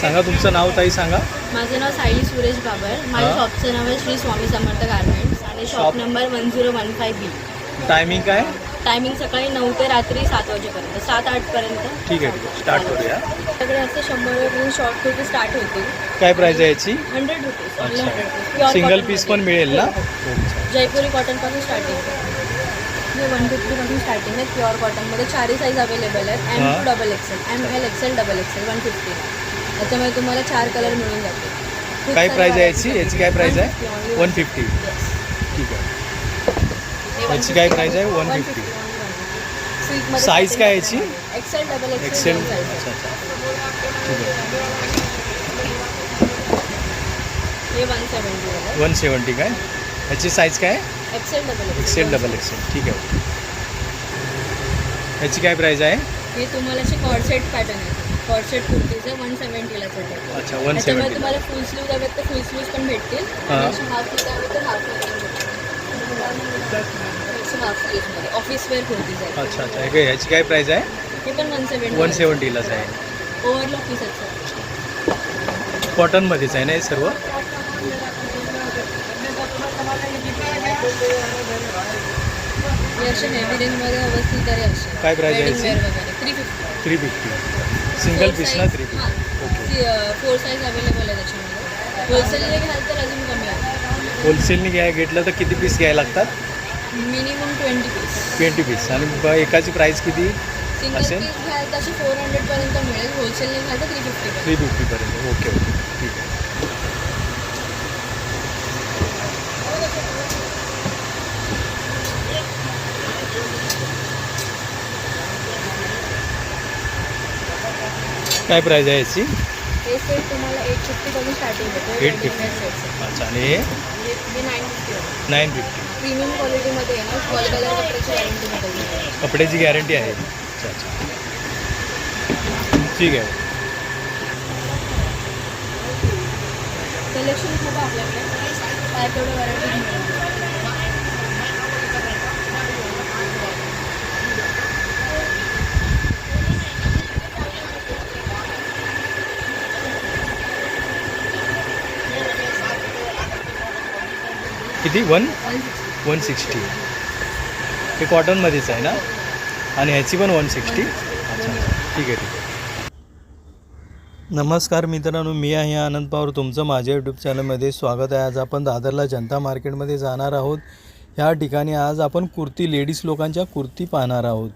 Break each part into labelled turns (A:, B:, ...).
A: सांगा तुमचं नाव ताई सांगा.
B: माझं नाव सायली सुरेश बाबर. माझ्या
A: हा.
B: शॉपचं नाव आहे श्री स्वामी समर्थ गार्मेंट्स आणि
A: shop?
B: Number one zero one five B.
A: Timing काय?
B: टायमिंग सकाळी नऊ ते रात्री सात वाजेपर्यंत सात आठपर्यंत
A: ठीक आहे ठीक आहे. स्टार्ट करूया.
B: आपल्याकडे असं शंभर रुपये शॉर्ट कुर्ती स्टार्ट होतील.
A: काय प्राईज आहे याची?
B: हंड्रेड रुपीज ओनली
A: अच्छा.
B: हंड्रेड रुपीज
A: सिंगल पीस पण मिळेल ना?
B: जयपुरी कॉटनपासून स्टार्टिंग हे वन फिफ्टीपासून स्टार्टिंग आहे प्युअर कॉटनमध्ये चारही साईज अवेलेबल आहेत. एम
A: हा.
B: To double XL M L XL double XL one fifty त्याच्यामध्ये तुम्हाला चार कलर मिळून खूप
A: काय प्राईज आहे याची? याची काय प्राईज आहे?
B: 150 only
A: वन फिफ्टी
B: 150. Yes.
A: ठीक आहे.
B: हे
A: याची काय price आहे? 150.
B: 150. Silkमध्ये
A: Size
B: starting
A: काय याची?
B: एक्सेल डबल
A: एक्सेल अच्छा अच्छा. ठीक आहे.
B: हे वन सेवन्टी
A: वन सेवन्टी काय? याची साईज काय?
B: XL double
A: XL double XL ठीक आहे. याची काय प्राईज आहे?
B: हे तुम्हाला असे कॉर्सेट पॅटर्न आहे. कॉर्सेट कुर्तीचे वन सेवन्टीला भेटेल.
A: अच्छा वन सेवन्टी
B: तुम्हाला फुल स्लीव्ह हवेत तर फुल स्लीव्ह पण भेटतील.
A: हा.
B: हाफ स्लीव्ह हवे तर हाफ हाफ स्लीव्हमध्ये ऑफिस वेअर कुर्तीज आहेत.
A: अच्छा अच्छा. हे काय याची काय प्राईज आहे?
B: हे पण वन सेवन्टी
A: वन सेवन्टीलाच आहे.
B: ओव्हरलॉक पीस आहेत
A: कॉटनमध्येच आहे ना हे सर्व?
B: हे असे हेवी रेंजमध्ये व्यवस्थित तरी असे.
A: काय price आहे याची?
B: वगैरे. Three fifty
A: three fifty single piece ना three fifty okay
B: four size available आहे त्याच्यामध्ये. होलसेलने घ्याल तर अजून कमी आहे.
A: होलसेलने घ्याय घेतलं तर किती पीस घ्यायला लागतात?
B: Minimum twenty piece
A: twenty piece आणि एकाची प्राईस किती
B: सिंगल
A: असेल?
B: पीस घ्याल तर अशी फोर हंड्रेडपर्यंत मिळेल. होलसेलने घ्याल तर थ्री फिफ्टीपर्यंत
A: थ्री फिफ्टीपर्यंत ओके ओके ठीक आहे. काय प्राईज आहे याची?
B: हे सेट तुम्हाला एट फिफ्टीपासून स्टार्टिंग होते.
A: 850.
B: सेट
A: अच्छा आणि हे?
B: हे nine fifty
A: nine fifty
B: premium क्वालिटीमध्ये आहे ना कॉल कलर कपड्याची
A: गॅरंटी आहे. अच्छा अच्छा. ठीक आहे.
B: कलेक्शन खूप आहे आपल्याकडे. काय तेवढं व्हरायटी
A: किती? वन?
B: One sixty.
A: हे कॉटनमध्येच आहे ना? आणि ह्याची पण वन सिक्स्टी. अच्छा ठीक आहे ठीक आहे. नमस्कार मित्रांनो मी आहे आनंद पवार. तुमचं माझ्या यूट्यूब चॅनलमध्ये स्वागत आहे. आज आपण दादरला जनता मार्केटमध्ये जाणार आहोत. ह्या ठिकाणी आज आपण कुर्ती लेडीज लोकांच्या कुर्ती पाहणार आहोत.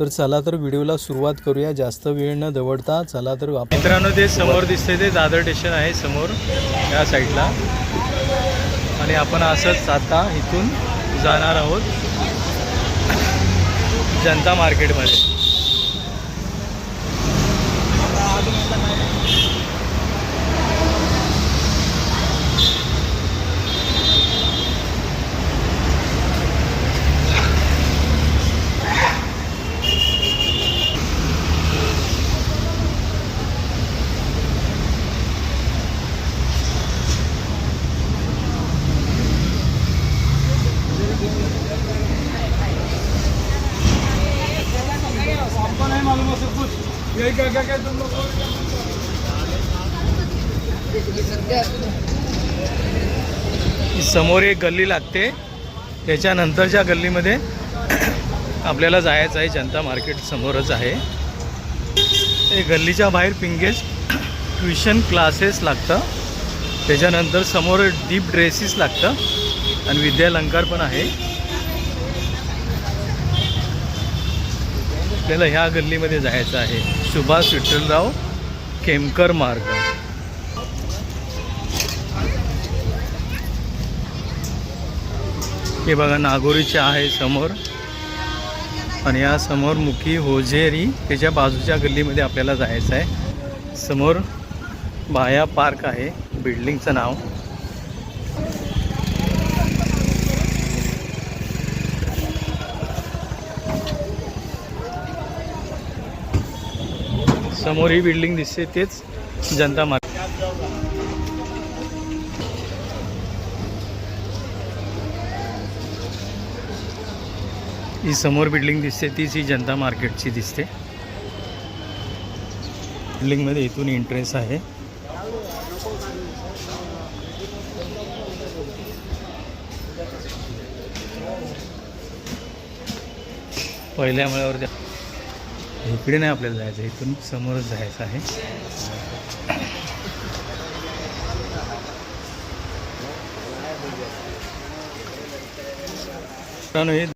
A: तर चला तर व्हिडिओला सुरुवात करूया. जास्त वेळ न दवडता चला तर मित्रांनो ते समोर दिसते ते दादर स्टेशन आहे समोर या साईडला आणि आपण असंच आता इथून जाणार आहोत जनता मार्केटमध्ये. ही समोर एक गल्ली लागते. त्याच्यानंतरच्या गल्लीमध्ये आपल्याला जायचं आहे जनता मार्केट समोरच आहे. ते गल्लीच्या बाहेर पिंगेज ट्युशन क्लासेस लागतं. त्याच्यानंतर समोर डीप ड्रेसेस लागतं. आणि विद्यालंकार पण आहे. आपल्याला ह्या गल्लीमध्ये जायचं आहे. सुभाष विठ्ठलराव खेमकर मार्ग. हे बघा नागोरीचे आहे समोर. आणि या समोर मुखी होजेरी त्याच्या बाजूच्या गल्लीमध्ये आपल्याला जायचं आहे. समोर बाया पार्क आहे बिल्डिंगचं नाव. समोर ही बिल्डिंग दिसते तेच जनता मार्केट ही समोर बिल्डिंग दिसते तीच ही जनता मार्केटची दिसते. बिल्डिंगमध्ये इथून इंटरेस्ट आहे. पहिल्या मळ्यावर इकडे नाही आपल्याला जायचं इथून समोरच जायचं आहे. मित्रांनो, हे